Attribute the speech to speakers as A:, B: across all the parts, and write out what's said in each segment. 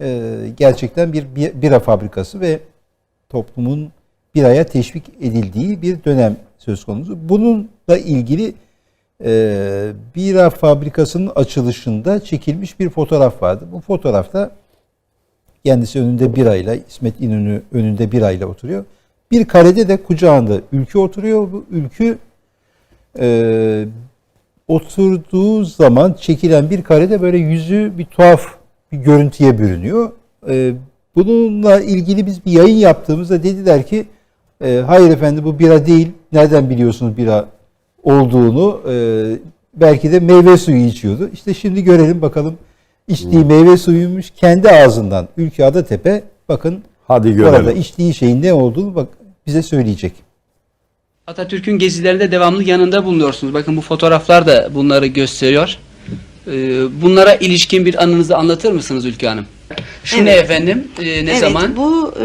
A: e, gerçekten bir bi- bira fabrikası ve toplumun biraya teşvik edildiği bir dönem söz konusu. Bununla ilgili e, bira fabrikasının açılışında çekilmiş bir fotoğraf vardı. Bu fotoğrafta kendisi önünde birayla, İsmet İnönü önünde birayla oturuyor. Bir karede de kucağında ülkü oturuyor. Bu ülkü e, oturduğu zaman çekilen bir karede böyle yüzü bir tuhaf bir görüntüye bürünüyor. E, bununla ilgili biz bir yayın yaptığımızda dediler ki e, hayır efendi bu bira değil. Nereden biliyorsunuz bira olduğunu? E, belki de meyve suyu içiyordu. İşte şimdi görelim bakalım içtiği meyve suyuymuş kendi ağzından. Ülke Adatepe bakın
B: Hadi görelim.
A: orada içtiği şeyin ne olduğunu bak bize söyleyecek.
C: Atatürk'ün gezilerinde devamlı yanında bulunuyorsunuz. Bakın bu fotoğraflar da bunları gösteriyor. Ee, bunlara ilişkin bir anınızı anlatır mısınız Ülke Hanım? Şu ne
D: Evet.
C: efendim? Ee, ne
D: evet,
C: zaman?
D: bu e,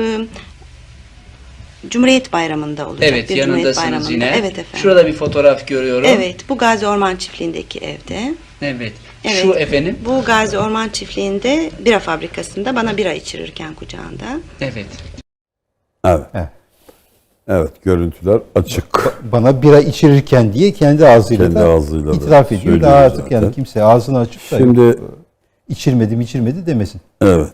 D: Cumhuriyet Bayramı'nda olacak.
C: evet
D: bir
C: yanındasınız
D: Bayramı'nda.
C: yine.
D: Evet efendim.
C: Şurada bir fotoğraf görüyorum.
D: Evet, bu Gazi Orman Çiftliği'ndeki evde.
C: Evet.
D: Evet.
C: Şu efendim.
D: Bu Gazi Orman Çiftliği'nde bira fabrikasında bana bira içirirken kucağında.
C: Evet.
B: Evet.
A: Evet.
B: Evet, görüntüler açık.
A: bana bira içirirken diye kendi ağzıyla
B: Kendi
A: da
B: ağzıyla da
A: itiraf ediyor.
B: söylüyor
A: Daha artık
B: zaten.
A: yani kimse ağzını açıp da
B: Şimdi-
A: yok, içirmedim içirmedi demesin.
B: Evet.